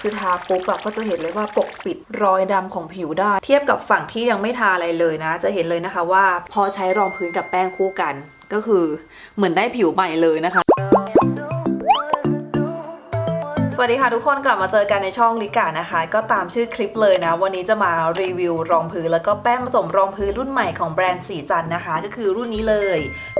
คือทาปุ๊บอะก็จะเห็นเลยว่าปกปิดรอยดำของผิวได้ เทียบกับฝั่งที่ยังไม่ทาอะไรเลยนะ จะเห็นเลยนะคะว่าพอใช้รองพื้นกับแป้งคู่กัน ก็คือเหมือนได้ผิวใหม่เลยนะคะ สวัสดีค่ะทุกคนกลับมาเจอกันในช่องลิกานะคะ ก็ตามชื่อคลิปเลยนะ วันนี้จะมารีวิวรองพื้น แล้วก็แป้งผสมรองพื้นรุ่นใหม่ของแบรนด์สีจันนะคะ ก็คือรุ่นนี้เลย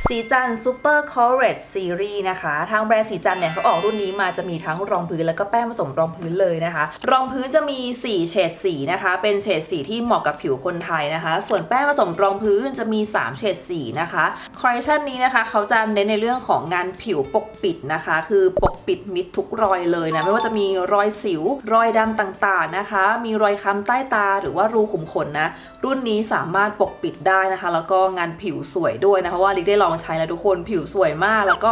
สีจัน Super Coverage Series นะคะ ทางแบรนด์สีจันเนี่ยเขาออกรุ่นนี้มาจะมีทั้งรองพื้นแล้วก็แป้งผสมรองพื้นเลยนะคะ รองพื้นจะมี 4 เฉดสีนะคะ เป็นเฉดสีที่เหมาะกับผิวคนไทยนะคะ ส่วนแป้งผสมรองพื้นจะมี 3 เฉดสีนะคะคอลเลคชันนี้นะคะเขาจะเน้นในเรื่องของงานผิวปกปิดนะคะ คือปกปิดมิดทุกรอยเลยนะไม่ว่าจะมีรอยสิว รอยดำต่างๆนะคะ มีรอยค้ำใต้ตาหรือว่ารูขุมขนนะ รุ่นนี้สามารถปกปิดได้นะคะ แล้วก็งานผิวสวยด้วยนะคะเพราะว่าลิกได้ลองใช้แล้วทุกคนผิวสวยมาก แล้วก็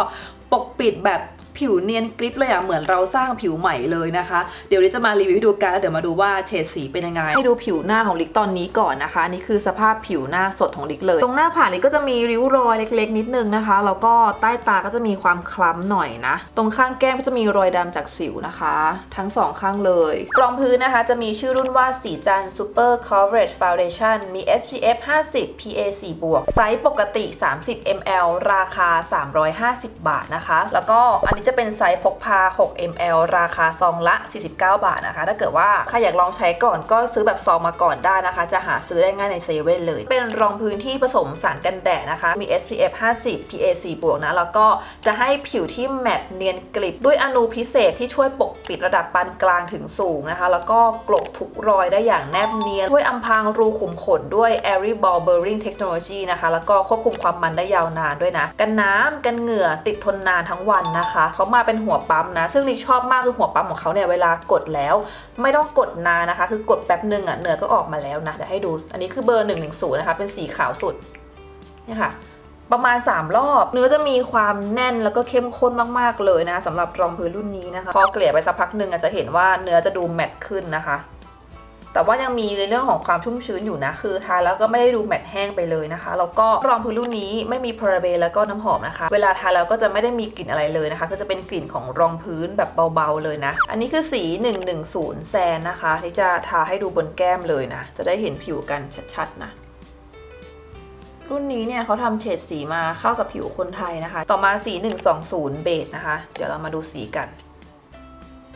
ปกปิดแบบ ผิวเนียนกริปเลยอะเหมือนเราสร้างผิวใหม่เลยนะคะ เดี๋ยวลิกจะมารีวิวให้ดูกันแล้วเดี๋ยวมาดูว่าเฉดสีเป็นยังไง ให้ดูผิวหน้าของลิกตอนนี้ก่อนนะคะนี่คือสภาพผิวหน้าสดของลิกเลย ตรงหน้าผากลิกก็จะมีริ้วรอยเล็ก ๆ นิดนึงนะคะ แล้วก็ใต้ตาก็จะมีความคล้ำหน่อยนะ ตรงข้างแก้มก็จะมีรอยดำจากสิวนะคะ ทั้งสองข้างเลยกรองพื้นนะคะจะมีชื่อรุ่นว่าสีจัน Super Coverage Foundation มี SPF 50 PA 4บวกไซส์ปกติ 30 ml ราคา 350 บาทนะคะ แล้วก็อันนี้จะเป็นไซส์พกพา 6 ml ราคาซองละ 49 บาทนะคะ ถ้าเกิดว่าใครอยากลองใช้ก่อนก็ซื้อแบบซองมาก่อนได้นะคะ จะหาซื้อได้ง่ายในเซเว่นเลย เป็นรองพื้นที่ผสมสารกันแดดนะคะ มี SPF 50 PA 4บวกนะ แล้วก็จะให้ผิวที่แมตต์เนียนกริบด้วยอนูพิเศษที่ช่วยปกปิดระดับปานกลางถึงสูงนะคะ แล้วก็กลบทุกรอยได้อย่างแนบเนียน ช่วยอำพรางรูขุมขนด้วย Airy Ball Bearing Technology นะคะ แล้วก็ควบคุมความมันได้ยาวนานด้วยนะ กันน้ำกันเหงื่อติดทนนานทั้งวันนะคะเขามาเป็นหัวปั๊มนะ ซึ่งลิกชอบมากคือหัวปั๊มของเขาเนี่ยเวลากดแล้ว ไม่ต้องกดนานนะคะ คือกดแป๊บหนึ่งอะเนื้อก็ออกมาแล้วนะเดี๋ยวให้ดู อันนี้คือเบอร์1นึนะคะเป็นสีขาวสุดเนี่ยค่ะประมาณ 3 รอบ เนื้อจะมีความแน่นแล้วก็เข้มข้นมากๆเลยนะสำหรับรองพื้นรุ่นนี้นะคะ พอเกลี่ยไปสักพักหนึ่งอาจจะเห็นว่าเนื้อจะดูแมตต์ขึ้นนะคะ แต่ว่ายังมีในเรื่องของความชุ่มชื้นอยู่นะ คือทาแล้วก็ไม่ได้ดูแมตต์แห้งไปเลยนะคะ แล้วก็รองพื้นรุ่นนี้ไม่มีพาราเบนแล้วก็น้ำหอมนะคะ เวลาทาแล้วก็จะไม่ได้มีกลิ่นอะไรเลยนะคะ ก็จะเป็นกลิ่นของรองพื้นแบบเบาๆเลยนะ อันนี้คือสี 110 แซนนะคะ ที่จะทาให้ดูบนแก้มเลยนะ จะได้เห็นผิวกันชัดๆนะรุ่นนี้เนี่ยเขาทำเฉดสีมาเข้ากับผิวคนไทยนะคะ ต่อมาสี 120 เบจนะคะ เดี๋ยวเรามาดูสีกัน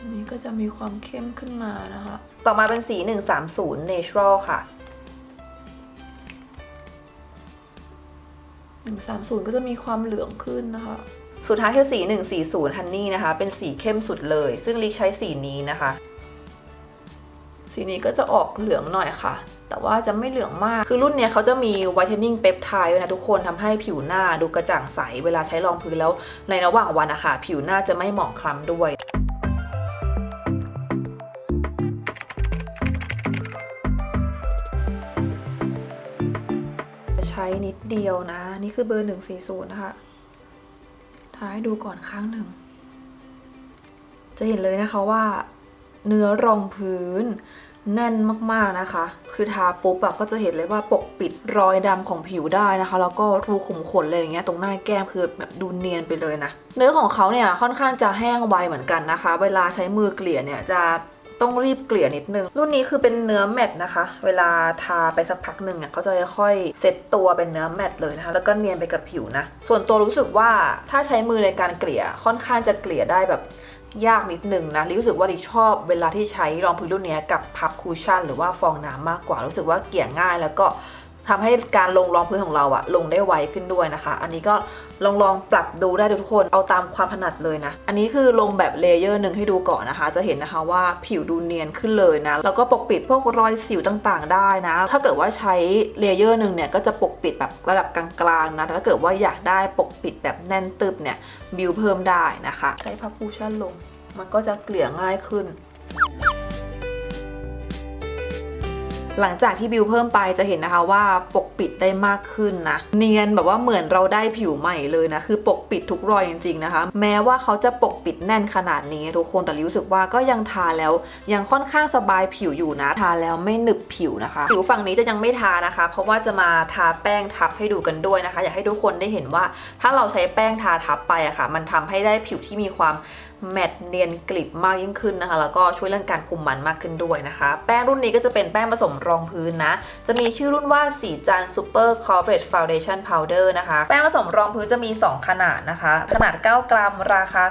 อันนี้ก็จะมีความเข้มขึ้นมานะคะ ต่อมาเป็นสี 130 natural ค่ะ 130 ก็จะมีความเหลืองขึ้นนะคะ สุดท้ายคือสี 140 honey นะคะ เป็นสีเข้มสุดเลย ซึ่งลิกใช้สีนี้นะคะ สีนี้ก็จะออกเหลืองหน่อยค่ะแต่ว่าจะไม่เหลืองมาก คือรุ่นเนี้ยเขาจะมี whitening peptide ด้วยนะทุกคนทำให้ผิวหน้าดูกระจ่างใส เวลาใช้รองพื้นแล้วในระหว่างวันอะค่ะ ผิวหน้าจะไม่หมองคล้ำด้วย ช้นิดเดียวนะ นี่คือเบอร์ 140 นะคะ ท้ายดูก่อนข้างหนึ่ง จะเห็นเลยนะคะว่า เนื้อรองพื้นแน่นมากๆนะคะ คือทาปุ๊บอะก็จะเห็นเลยว่าปกปิดรอยดำของผิวได้นะคะ แล้วก็รูขุมขนอะไรอย่างเงี้ยตรงหน้าแก้มคือแบบดูเนียนไปเลยนะ เนื้อของเขาเนี่ยค่อนข้างจะแห้งไวเหมือนกันนะคะ เวลาใช้มือเกลี่ยเนี่ยจะ ต้องรีบเกลี่ยนิดนึง รุ่นนี้คือเป็นเนื้อแมตนะคะ เวลาทาไปสักพักหนึ่งอะเขาจะค่อยๆเซตตัวเป็นเนื้อแมตเลยนะคะแล้วก็เนียนไปกับผิวนะ ส่วนตัวรู้สึกว่าถ้าใช้มือในการเกลี่ยค่อนข้างจะเกลี่ยได้แบบยากนิดนึงนะรู้สึกว่าดิชอบเวลาที่ใช้รองพื้นรุ่นนี้กับพับคูชั่น หรือว่าฟองน้ำมากกว่ารู้สึกว่าเกลี่ยง่ายแล้วก็ ทำให้การลงรองพื้นของเราอะลงได้ไวขึ้นด้วยนะคะ อันนี้ก็ลองลองปรับดูได้ทุกคนเอาตามความถนัดเลยนะ อันนี้คือลงแบบเลเยอร์หนึ่งให้ดูก่อนนะคะ จะเห็นนะคะว่าผิวดูเนียนขึ้นเลยนะ แล้วก็ปกปิดพวกรอยสิวต่างๆ ได้นะ ถ้าเกิดว่าใช้เลเยอร์หนึ่งเนี่ยก็จะปกปิดแบบระดับกลางๆนะแต่ถ้าเกิดว่าอยากได้ปกปิดแบบแน่นตึบเนี่ยบิวเพิ่มได้นะคะ ใช้พับคูชั่นลง มันก็จะเกลี่ยง่ายขึ้น หลังจากที่บิวเพิ่มไปจะเห็นนะคะว่าปกปิดได้มากขึ้นนะ เนียนแบบว่าเหมือนเราได้ผิวใหม่เลยนะ คือปกปิดทุกรอยจริงๆนะคะ แม้ว่าเขาจะปกปิดแน่นขนาดนี้ทุกคนแต่รู้สึกว่าก็ยังทาแล้วยังค่อนข้างสบายผิวอยู่นะ ทาแล้วไม่หนึบผิวนะคะ ผิวฝั่งนี้จะยังไม่ทานะคะ เพราะว่าจะมาทาแป้งทับให้ดูกันด้วยนะคะ อยากให้ทุกคนได้เห็นว่า ถ้าเราใช้แป้งทาทับไปอะค่ะ มันทำให้ได้ผิวที่มีความ แมตต์เนียนกริบมากยิ่งขึ้นนะคะ แล้วก็ช่วยเรื่องการคุมมันมากขึ้นด้วยนะคะ แป้งรุ่นนี้ก็จะเป็นแป้งผสมรองพื้นนะ จะมีชื่อรุ่นว่าสีจัน Super Coverage Foundation Powder นะคะ แป้งผสมรองพื้นจะมี 2 ขนาดนะคะ ขนาด 9 กรัม ราคา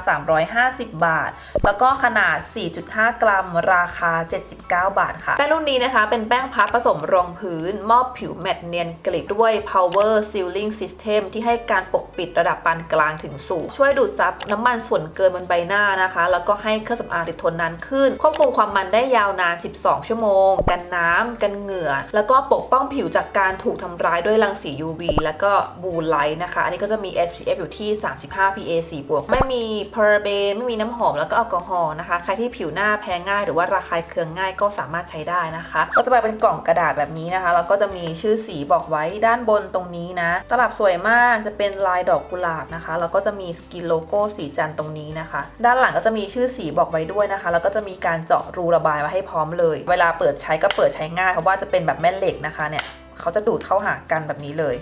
350 บาท แล้วก็ขนาด 4.5 กรัม ราคา 79 บาทค่ะ แป้งรุ่นนี้นะคะ เป็นแป้งพับผสมรองพื้น มอบผิวแมตต์เนียนกริบด้วย Power Sealing System ที่ให้การปกปิดระดับปานกลางถึงสูง ช่วยดูดซับน้ำมันส่วนเกินบนใบหน้านะคะ แล้วก็ให้เครื่องสำอางติดทนนานขึ้น ควบคุมความมันได้ยาวนาน 12 ชั่วโมง กันน้ำกันเหงื่อ แล้วก็ปกป้องผิวจากการถูกทำร้ายด้วยรังสี UV แล้วก็บูไลท์นะคะ อันนี้ก็จะมี SPF อยู่ที่ 35 PA 4บวกไม่มีพาราเบนไม่มีน้ำหอมแล้วก็แอลกอฮอล์นะคะ ใครที่ผิวหน้าแพ้ง่ายหรือว่าระคายเคืองง่ายก็สามารถใช้ได้นะคะ ก็จะไปเป็นกล่องกระดาษแบบนี้นะคะ แล้วก็จะมีชื่อสีบอกไว้ด้านบนตรงนี้นะ ตลับสวยมากจะเป็นลายดอกกุหลาบนะคะ แล้วก็จะมีสกินโลโก้สีจันทร์ตรงนี้นะคะด้านหลังก็จะมีชื่อสีบอกไว้ด้วยนะคะ แล้วก็จะมีการเจาะรูระบายมาให้พร้อมเลย เวลาเปิดใช้ก็เปิดใช้ง่ายเพราะว่าจะเป็นแบบแม่เหล็กนะคะเนี่ยเขาจะดูดเข้าหากันแบบนี้เลย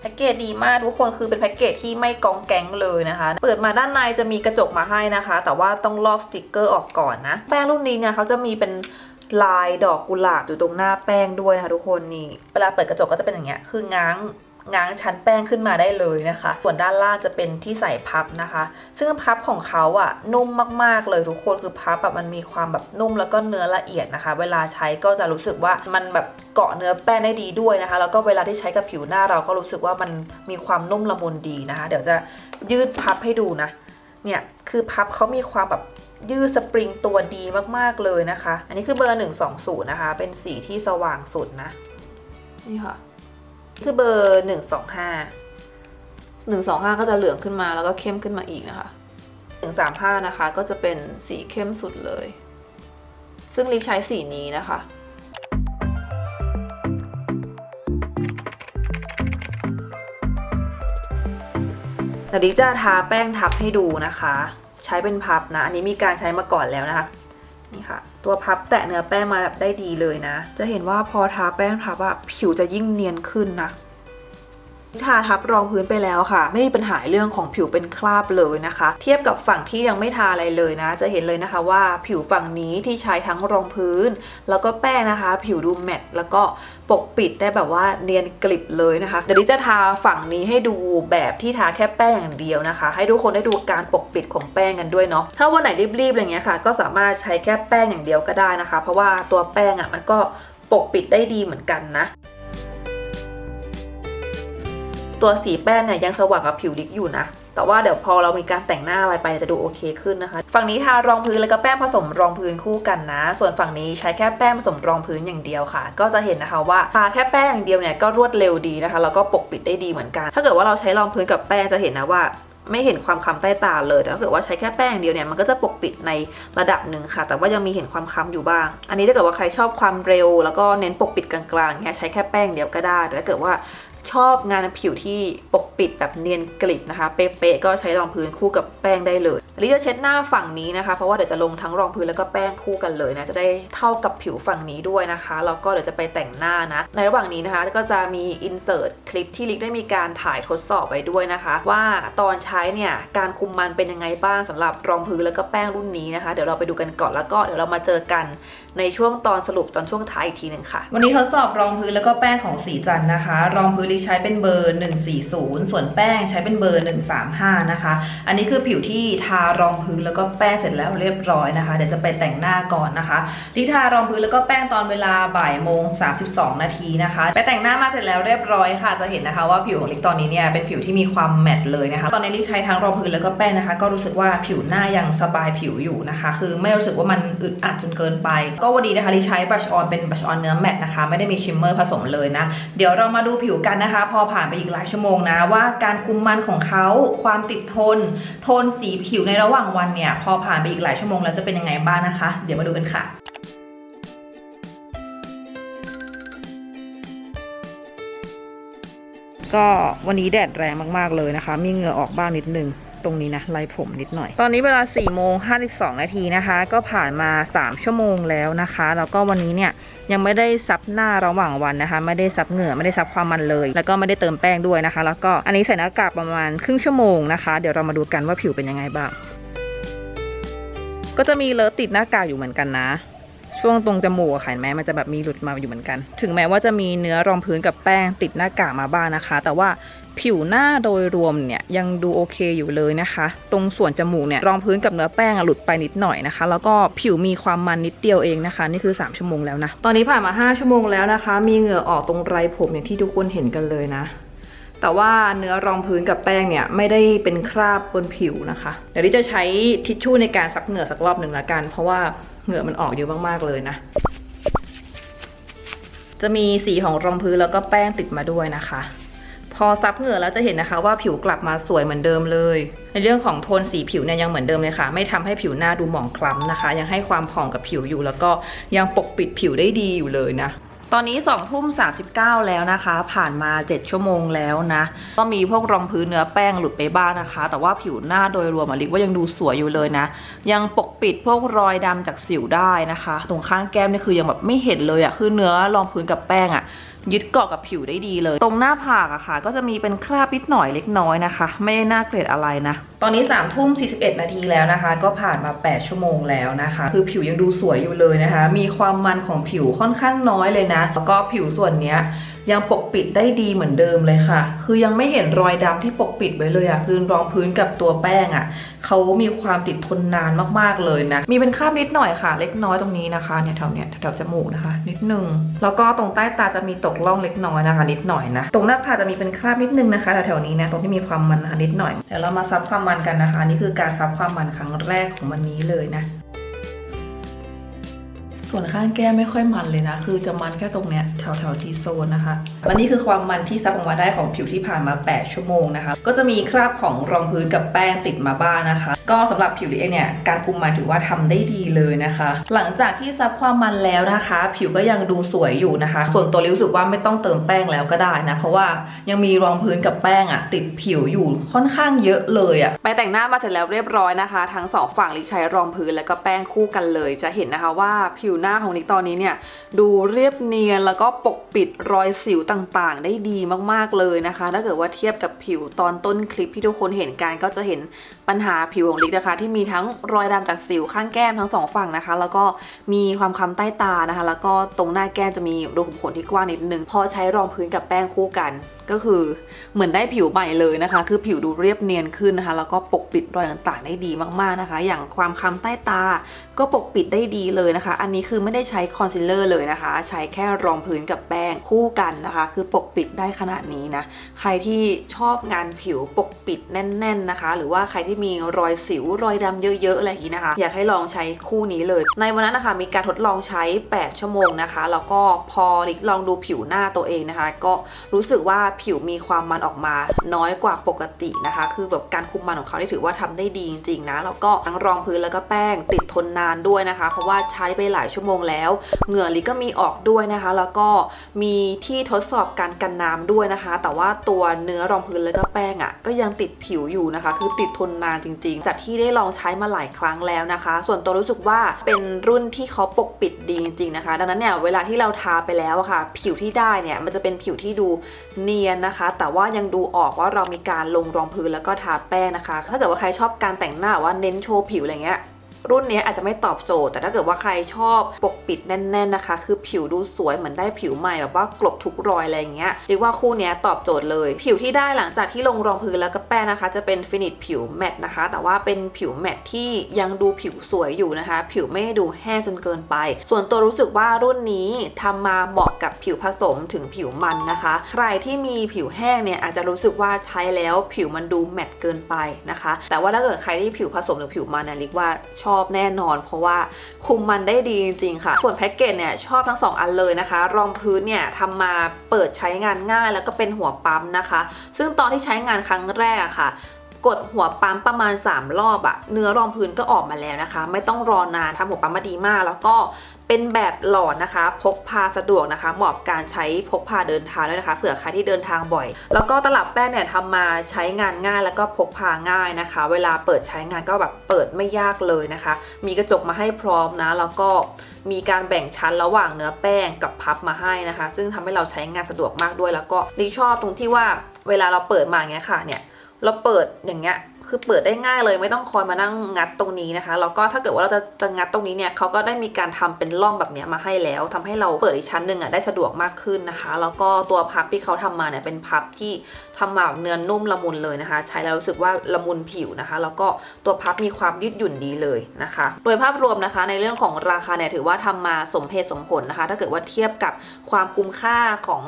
แพ็กเกจดีมากทุกคนคือเป็นแพ็กเกจที่ไม่กองแกงเลยนะคะ เปิดมาด้านในจะมีกระจกมาให้นะคะ แต่ว่าต้องลอกสติกเกอร์ออกก่อนนะ แป้งรุ่นนี้เนี่ยเขาจะมีเป็นลายดอกกุหลาบอยู่ตรงหน้าแป้งด้วยนะคะทุกคนนี่ เวลาเปิดกระจกก็จะเป็นอย่างเงี้ย คือง้าง ง้างชั้นแป้งขึ้นมาได้เลยนะคะ ส่วนด้านล่างจะเป็นที่ใส่พับนะคะ ซึ่งพับของเขาอะนุ่มมากๆเลยทุกคนคือพับแบบมันมีความแบบนุ่มแล้วก็เนื้อละเอียดนะคะ เวลาใช้ก็จะรู้สึกว่ามันแบบเกาะเนื้อแป้งได้ดีด้วยนะคะ แล้วก็เวลาที่ใช้กับผิวหน้าเราก็รู้สึกว่ามันมีความนุ่มละมุนดีนะคะ เดี๋ยวจะยืดพับให้ดูนะ เนี่ยคือพับเขามีความแบบยืดสปริงตัวดีมากๆเลยนะคะ อันนี้คือเบอร์ 120 นะคะ เป็นสีที่สว่างสุดนะ นี่ค่ะ คือเบอร์หนึ่งสองห้าหนึ่งสองห้าก็จะเหลืองขึ้นมาแล้วก็เข้มขึ้นมาอีกนะคะหนึ่งสามห้านะคะก็จะเป็นสีเข้มสุดเลย ซึ่งลิใช้สีนี้นะคะแต่ดิจะทาแป้งทับให้ดูนะคะ ใช้เป็นพับนะ อันนี้มีการใช้มาก่อนแล้วนะคะ นี่ค่ะ ตัวพับแตะเนื้อแป้งมาแบบได้ดีเลยนะ จะเห็นว่าพอทาแป้งทับอะผิวจะยิ่งเนียนขึ้นนะ ทาทับรองพื้นไปแล้วค่ะ ไม่มีปัญหาเรื่องของผิวเป็นคราบเลยนะคะ เทียบกับฝั่งที่ยังไม่ทาอะไรเลยนะ จะเห็นเลยนะคะว่าผิวฝั่งนี้ที่ใช้ทั้งรองพื้น แล้วก็แป้งนะคะ ผิวดูแมตต์แล้วก็ปกปิดได้แบบว่าเนียนกริบเลยนะคะ เดี๋ยวจะทาฝั่งนี้ให้ดูแบบที่ทาแค่แป้งอย่างเดียวนะคะ ให้ทุกคนได้ดูการปกปิดของแป้งกันด้วยเนาะถ้าวันไหนรีบๆอะไรเงี้ยค่ะ ก็สามารถใช้แค่แป้งอย่างเดียวก็ได้นะคะ เพราะว่าตัวแป้งอะมันก็ปกปิดได้ดีเหมือนกันนะ ตัวสีแป้งเนี่ยยังสว่างกับผิวดิกอยู่นะ แต่ว่าเดี๋ยวพอเรามีการแต่งหน้าอะไรไปจะดูโอเคขึ้นนะคะ ฝั่งนี้ทารองพื้นแล้วก็แป้งผสมรองพื้นคู่กันนะ ส่วนฝั่งนี้ใช้แค่แป้งผสมรองพื้นอย่างเดียวค่ะ ก็จะเห็นนะคะว่าทาแค่แป้งอย่างเดียวเนี่ยก็รวดเร็วดีนะคะ แล้วก็ปกปิดได้ดีเหมือนกัน ถ้าเกิดว่าเราใช้รองพื้นกับแป้งจะเห็นนะว่าไม่เห็นความคล้ำใต้ตาเลย แต่ถ้าเกิดว่าใช้แค่แป้งอย่างเดียวเนี่ย มันก็จะปกปิดในระดับหนึ่งค่ะ แต่ว่ายังมีเห็นความคล้ำอยู่บ้าง อันนี้ถ้าเกิดว่าใครชอบความเร็ว แล้วก็เน้นปกปิดกลางๆเนี่ยใช้แค่แป้งเดียวก็ได้ แต่ถ้าเกิดว่า ชอบงานผิวที่ปกปิดแบบเนียนกริบนะคะ เป๊ะๆก็ใช้รองพื้นคู่กับแป้งได้เลยอันนี้จะเช็ดหน้าฝั่งนี้นะคะ เพราะว่าเดี๋ยวจะลงทั้งรองพื้นแล้วก็แป้งคู่กันเลยนะจะได้เท่ากับผิวฝั่งนี้ด้วยนะคะแล้วก็เดี๋ยวจะไปแต่งหน้านะ ในระหว่างนี้นะคะก็จะมีอินเสิร์ตคลิปที่ลิกได้มีการถ่ายทดสอบไว้ด้วยนะคะ ว่าตอนใช้เนี่ยการคุมมันเป็นยังไงบ้างสำหรับรองพื้นแล้วก็แป้งรุ่นนี้นะคะ เดี๋ยวเราไปดูกันก่อนแล้วก็เดี๋ยวเรามาเจอกัน ในช่วงตอนสรุปตอนช่วงท้ายอีกทีหนึ่งค่ะ วันนี้ทดสอบรองพื้นแล้วก็แป้งของสีจันนะคะ รองพื้นลิใช้เป็นเบอร์ 140 ส่วนแป้งใช้เป็นเบอร์ 135 นะคะ อันนี้คือผิวที่ทารองพื้นแล้วก็แป้งเสร็จแล้วเรียบร้อยนะคะ เดี๋ยวจะไปแต่งหน้าก่อนนะคะลิกทารองพื้นแล้วก็แป้งตอนเวลาบ่ายโมง 32 นาทีนะคะ ไปแต่งหน้ามาเสร็จแล้วเรียบร้อยค่ะ จะเห็นนะคะว่าผิวของลิกตอนนี้เนี่ยเป็นผิวที่มีความแมตต์เลยนะคะ ตอนนี้ลิกใช้ทั้งรองพื้นแล้วก็แป้งนะคะ ก็รู้สึกว่าผิวหน้ายังสบายผิวอยู่นะคะ คือไม่รู้สึกว่ามันอึดอัดจนเกินไปก็วันนี้นะคะลิใช้บลัชออนเป็นบลัชออนเนื้อแมตต์นะคะ ไม่ได้มีชิมเมอร์ผสมเลยนะ เดี๋ยวเรามาดูผิวกันนะคะ พอผ่านไปอีกหลายชั่วโมงนะ ว่าการคุมมันของเขาความติดทน โทนสีผิวในระหว่างวันเนี่ย พอผ่านไปอีกหลายชั่วโมงแล้วจะเป็นยังไงบ้างนะคะ เดี๋ยวมาดูกันค่ะก็วันนี้แดดแรงมาก ๆ เลยนะคะ มีเหงื่อออกบ้างนิดนึง ตรงนี้นะไล่ผมนิดหน่อย ตอนนี้เวลา4โมง52นาทีนะคะ ก็ผ่านมา 3 ชั่วโมงแล้วนะคะ แล้วก็วันนี้เนี่ยยังไม่ได้ซับหน้าระหว่างวันนะคะ ไม่ได้ซับเหงื่อไม่ได้ซับความมันเลย แล้วก็ไม่ได้เติมแป้งด้วยนะคะ แล้วก็อันนี้ใส่หน้ากากประมาณครึ่งชั่วโมงนะคะ เดี๋ยวเรามาดูกันว่าผิวเป็นยังไงบ้าง ก็จะมีเลอะติดหน้ากากอยู่เหมือนกันนะ ช่วงตรงจมูกค่ะเห็นไหมมันจะแบบมีหลุดมาอยู่เหมือนกัน ถึงแม้ว่าจะมีเนื้อรองพื้นกับแป้งติดหน้ากากมาบ้างนะคะ แต่ว่าผิวหน้าโดยรวมเนี่ยยังดูโอเคอยู่เลยนะคะ ตรงส่วนจมูกเนี่ยรองพื้นกับเนื้อแป้งหลุดไปนิดหน่อยนะคะ แล้วก็ผิวมีความมันนิดเดียวเองนะคะ นี่คือ 3 ชั่วโมงแล้วนะ ตอนนี้ผ่านมา 5 ชั่วโมงแล้วนะคะ มีเหงื่อออกตรงไรผมอย่างที่ทุกคนเห็นกันเลยนะ แต่ว่าเนื้อรองพื้นกับแป้งเนี่ยไม่ได้เป็นคราบบนผิวนะคะ เดี๋ยวนี้จะใช้ทิชชู่ในการซับเหงื่อสักรอบหนึ่งละกัน เพราะว่า เหงื่อมันออกเยอะมากๆเลยนะ จะมีสีของรองพื้นแล้วก็แป้งติดมาด้วยนะคะ พอซับเหงื่อแล้วจะเห็นนะคะว่าผิวกลับมาสวยเหมือนเดิมเลย ในเรื่องของโทนสีผิวเนี่ยยังเหมือนเดิมเลยค่ะ ไม่ทำให้ผิวหน้าดูหมองคล้ำนะคะ ยังให้ความผ่องกับผิวอยู่ แล้วก็ยังปกปิดผิวได้ดีอยู่เลยนะ ตอนนี้2ทุ่มสาแล้วนะคะ ผ่านมา 7 ชั่วโมงแล้วนะ ก็มีพวกรองพื้นเนื้อแป้งหลุดไปบ้างนะคะ แต่ว่าผิวหน้าโดยรวมอลิกว่ายังดูสวยอยู่เลยนะ ยังปกปิดพวกรอยดำจากสิวได้นะคะ ตรงข้างแก้มนี่คือยังแบบไม่เห็นเลยอะคือเนื้อรองพื้นกับแป้งอะ ยึดเกาะกับผิวได้ดีเลย ตรงหน้าผากอะค่ะ ก็จะมีเป็นคราบนิดหน่อยเล็กน้อยนะคะ ไม่ได้น่าเกลียดอะไรนะ ตอนนี้3ามทุ่ม41 นาทีแล้วนะคะ ก็ผ่านมา 8 ชั่วโมงแล้วนะคะ คือผิวยังดูสวยอยู่เลยนะคะ มีความมันของผิวค่อนข้างน้อยเลยนะ แล้วก็ผิวส่วนเนี้ย ยังปกปิดได้ดีเหมือนเดิมเลยค่ะ คือยังไม่เห็นรอยดำที่ปกปิดไว้เลยอะคือรองพื้นกับตัวแป้งอะเขามีความติดทนนานมากๆเลยนะ มีเป็นคราบนิดหน่อยค่ะ เล็กน้อยตรงนี้นะคะเนี่ยแถวเนี้ยแถวจมูกนะคะ นิดนึง แล้วก็ตรงใต้ตาจะมีตกร่องเล็กน้อยนะคะ นิดหน่อยนะ ตรงหน้าผากจะมีเป็นคราบนิดนึงนะคะแถวนี้นะตรงที่มีความมันนะคะนิดหน่อยเดี๋ยวเรามาซับความมันกันนะคะนี่คือการซับความมันครั้งแรกของวันนี้เลยนะ ส่วนข้างแก้มไม่ค่อยมันเลยนะ คือจะมันแค่ตรงเนี้ยแถวแถวทีโซนนะคะและนี่คือความมันที่ซับออกมาได้ของผิวที่ผ่านมา 8 ชั่วโมงนะคะ ก็จะมีคราบของรองพื้นกับแป้งติดมาบ้างนะคะ ก็สำหรับผิวดิเองเนี่ยการคุมมันถือว่าทำได้ดีเลยนะคะ หลังจากที่ซับความมันแล้วนะคะ ผิวก็ยังดูสวยอยู่นะคะ ส่วนตัวลิรู้สึกว่าไม่ต้องเติมแป้งแล้วก็ได้นะ เพราะว่ายังมีรองพื้นกับแป้งอะติดผิวอยู่ค่อนข้างเยอะเลยอะไปแต่งหน้ามาเสร็จแล้วเรียบร้อยนะคะ ทั้งสองฝั่งลิใช้รองพื้นแล้วก็แป้งคู่กันเลย จะเห็นนะคะว่าผิวหน้าของนิกตอนนี้เนี่ยดูเรียบเนียนแล้วก็ปกปิดรอยสิวต่างๆ ได้ดีมากๆเลยนะคะ ถ้าเกิดว่าเทียบกับผิวตอนต้นคลิปที่ทุกคนเห็นกันก็จะเห็นปัญหาผิวของลินะคะ ที่มีทั้งรอยดำจากสิวข้างแก้มทั้งสองฝั่งนะคะ แล้วก็มีความค้ำใต้ตานะคะ แล้วก็ตรงหน้าแก้มจะมีรูขุมขนที่กว้างนิดนึงพอใช้รองพื้นกับแป้งคู่กัน ก็คือเหมือนได้ผิวใหม่เลยนะคะ คือผิวดูเรียบเนียนขึ้นนะคะ แล้วก็ปกปิดรอยต่างๆได้ดีมากๆนะคะ อย่างความค้ำใต้ตา ก็ปกปิดได้ดีเลยนะคะ อันนี้คือไม่ได้ใช้คอนซีลเลอร์เลยนะคะ ใช้แค่รองพื้นกับแป้งคู่กันนะคะ คือปกปิดได้ขนาดนี้นะ ใครที่ชอบงานผิวปกปิดแน่น ๆนะคะ หรือว่าใครที่มีรอยสิวรอยดำเยอะๆอะไรอย่างนี้นะคะ อยากให้ลองใช้คู่นี้เลย ในวันนั้นนะคะมีการทดลองใช้ 8 ชั่วโมงนะคะแล้วก็พอลิกลองดูผิวหน้าตัวเองนะคะ ก็รู้สึกว่าผิวมีความมันออกมาน้อยกว่าปกตินะคะ คือแบบการคุมมันของเขาที่ถือว่าทำได้ดีจริงๆนะแล้วก็ทั้งรองพื้นแล้วก็แป้งติดทนนานด้วยนะคะ เพราะว่าใช้ไปหลายชั่วโมงแล้ว เหงื่อลิกก็มีออกด้วยนะคะ แล้วก็มีที่ทดสอบการกันน้ำด้วยนะคะ แต่ว่าตัวเนื้อรองพื้นแล้วก็แป้งอะ่ะก็ยังติดผิวอยู่นะคะ คือติดทนนานจริง ๆ จากที่ได้ลองใช้มาหลายครั้งแล้วนะคะ ส่วนตัวรู้สึกว่าเป็นรุ่นที่เขาปกปิดดีจริง ๆ นะคะ ดังนั้นเนี่ยเวลาที่เราทาไปแล้วค่ะ ผิวที่ได้เนี่ยมันจะเป็นผิวที่ดูเนียนนะคะ แต่ว่ายังดูออกว่าเรามีการลงรองพื้นแล้วก็ทาแป้งนะคะ ถ้าเกิดว่าใครชอบการแต่งหน้าว่าเน้นโชว์ผิวอะไรเงี้ย รุ่นนี้อาจจะไม่ตอบโจทย์ แต่ถ้าเกิดว่าใครชอบปกปิดแน่น ๆนะคะ คือผิวดูสวยเหมือนได้ผิวใหม่แบบว่ากลบทุกรอยอะไรอย่างเงี้ยเรียกว่าคู่นี้ตอบโจทย์เลย ผิวที่ได้หลังจากที่ลงรองพื้นแล้วก็แป้งนะคะ จะเป็นฟินิชผิวแมตต์นะคะ แต่ว่าเป็นผิวแมตต์ที่ยังดูผิวสวยอยู่นะคะ ผิวไม่ดูแห้งจนเกินไป ส่วนตัวรู้สึกว่ารุ่นนี้ทำมาเหมาะกับผิวผสมถึงผิวมันนะคะ ใครที่มีผิวแห้งเนี่ยอาจจะรู้สึกว่าใช้แล้วผิวมันดูแมตต์เกินไปนะคะ แต่ว่าถ้าเกิดใครที่ผิวผสมหรือผิวมันเนี่ยเรียกว่าชอบอบแน่นอน เพราะว่าคุมมันได้ดีจริงๆค่ะ ส่วนแพ็กเกจเนี่ยชอบทั้งสองอันเลยนะคะ รองพื้นเนี่ยทำมาเปิดใช้งานง่าย แล้วก็เป็นหัวปั๊มนะคะ ซึ่งตอนที่ใช้งานครั้งแรกค่ะกดหัวปั๊มประมาณ 3 รอบอะเนื้อรองพื้นก็ออกมาแล้วนะคะ ไม่ต้องรอนานทำหัวปั๊มมาดีมาก แล้วก็ เป็นแบบหลอดนะคะ พกพาสะดวกนะคะ เหมาะกการใช้พกพาเดินทางด้วยนะคะเผื่อใครที่เดินทางบ่อย แล้วก็ตลับแป้งเนี่ยทำมาใช้งานง่ายแล้วก็พกพาง่ายนะคะ เวลาเปิดใช้งานก็แบบเปิดไม่ยากเลยนะคะ มีกระจกมาให้พร้อมนะ แล้วก็มีการแบ่งชั้นระหว่างเนื้อแป้งกับพับมาให้นะคะ ซึ่งทำให้เราใช้งานสะดวกมากด้วยแล้วก็ดีชอบตรงที่ว่าเวลาเราเปิดมาอย่างเงี้ยค่ะเนี่ยเราเปิดอย่างเงี้ย คือเปิดได้ง่ายเลยไม่ต้องคอยมานั่งงัดตรงนี้นะคะ แล้วก็ถ้าเกิดว่าเราจะจะงัดตรงนี้เนี่ยเขาก็ได้มีการทำเป็นร่องแบบนี้มาให้แล้วทำให้เราเปิดอีกชั้นหนึ่งอะได้สะดวกมากขึ้นนะคะ แล้วก็ตัวพับที่เขาทำมาเนี่ยเป็นพับที่ทำมาแบบเนื้อนุ่มละมุนเลยนะคะ ใช้แล้วรู้สึกว่าละมุนผิวนะคะ แล้วก็ตัวพับมีความยืดหยุ่นดีเลยนะคะ โดยภาพรวมนะคะ ในเรื่องของราคาเนี่ยถือว่าทำมาสมเหตุสมผลนะคะ ถ้าเกิดว่าเทียบกับความคุ้มค่าของ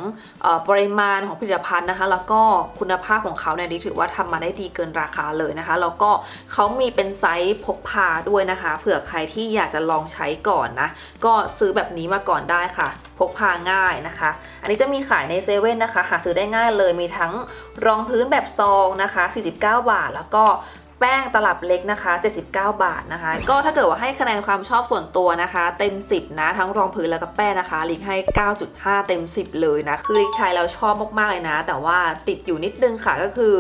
ออปริมาณของผลิตภัณฑ์นะคะ แล้วก็คุณภาพของเขาเนี่ยดีถือว่าทำมาได้ดีเกินราคาเลยนะคะ แล้วก็เขามีเป็นไซส์พกพาด้วยนะคะ เผื่อใครที่อยากจะลองใช้ก่อนนะ ก็ซื้อแบบนี้มาก่อนได้ค่ะ พกพาง่ายนะคะ อันนี้จะมีขายในเซเว่นนะคะ หาซื้อได้ง่ายเลย มีทั้งรองพื้นแบบซองนะคะ 49 บาท แล้วก็แป้งตลับเล็กนะคะ 79 บาทนะคะ ก็ถ้าเกิดว่าให้คะแนนความชอบส่วนตัวนะคะ เต็ม 10 นะ ทั้งรองพื้นแล้วก็แป้งนะคะ ลิกให้ 9.5 เต็ม 10 เลยนะ คือลิกใช้แล้วชอบมากๆเลยนะ แต่ว่าติดอยู่นิดนึงค่ะก็คือ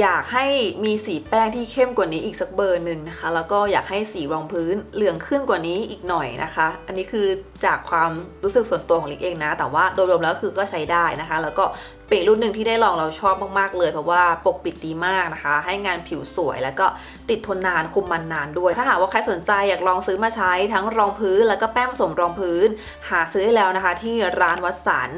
อยากให้มีสีแป้งที่เข้มกว่านี้อีกสักเบอร์หนึ่งนะคะ แล้วก็อยากให้สีรองพื้นเหลืองขึ้นกว่านี้อีกหน่อยนะคะ อันนี้คือจากความรู้สึกส่วนตัวของลิกเองนะ แต่ว่าโดยรวมแล้วคือก็ใช้ได้นะคะ แล้วก็เป็นรุ่นหนึ่งที่ได้ลองเราชอบมากๆเลย เพราะว่าปกปิดดีมากนะคะ ให้งานผิวสวยแล้วก็ติดทนนานคุมมันนานด้วย ถ้าหากว่าใครสนใจอยากลองซื้อมาใช้ทั้งรองพื้น แล้วก็แป้งผสมรองพื้น หาซื้อได้แล้วนะคะ ที่ร้านวัดสัน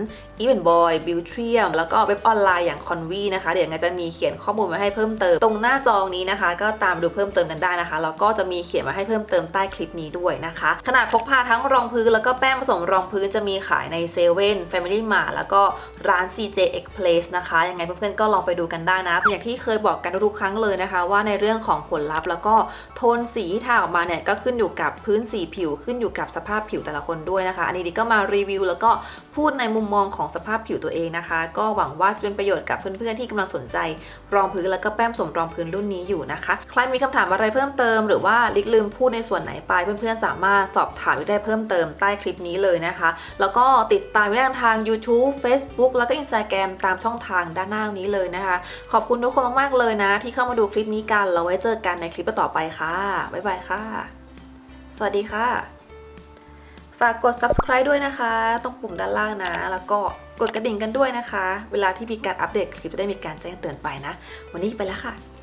e v e n Boy b e a u t r i u m แล้วก็เว็บออนไลน์อย่าง Convi นะคะเดี๋ยวยังไงจะมีเขียนข้อมูลไว้ให้เพิ่มเติม ตรงหน้าจองนี้นะคะ ก็ตามดูเพิ่มเติมกันได้นะคะแล้วก็จะมีเขียนมาให้เพิ่มเติมใต้คลิปนี้ด้วยนะคะ ขนาดพกพาทั้งรองพื้นแล้วก็ก็แป้งผสมรองพื้นจะมีขายในเซเว่น Family Mart แล้วก็ร้าน CJ X Place นะคะ ยังไงเพื่อนๆก็ลองไปดูกันได้นะ อย่างที่เคยบอกกันทุกครั้งเลยนะคะ ว่าในเรื่องของผลลัพธ์แล้วก็โทนสีที่ทาออกมาเนี่ยก็ขึ้นอยู่กับพื้นสีผิว ขึ้นอยู่กับสภาพผิวแต่ละคนด้วยนะคะ อันนี้ดิก็มารีวิว แล้วก็พูดในมุมมองของสภาพผิวตัวเองนะคะ ก็หวังว่าจะเป็นประโยชน์กับเพื่อนๆที่กำลังสนใจรองพื้นแล้วก็แป้งผสมรองพื้นรุ่นนี้อยู่นะคะ ใครมีคำถามอะไรเพิ่มเติม หรือว่าลิกลืมพูดในส่วนไหนไปเพื่อนๆสามารถสอบถามได้เพิ่มเติมใต้คลิปนี้เลยนะคะ แล้วก็ติดตามได้ทาง YouTube Facebook แล้วก็ Instagram ตามช่องทางด้านหน้านี้เลยนะคะ ขอบคุณทุกคนมากๆเลยนะ ที่เข้ามาดูคลิปนี้กันเราไว้เจอกันในคลิปต่อไปค่ะ บ๊ายบายค่ะ สวัสดีค่ะ ฝากกด subscribe ด้วยนะคะ ตรงปุ่มด้านล่างนะ แล้วก็กดกระดิ่งกันด้วยนะคะ เวลาที่มีการอัปเดตคลิปจะได้มีการแจ้งเตือนไปนะ วันนี้ไปแล้วค่ะ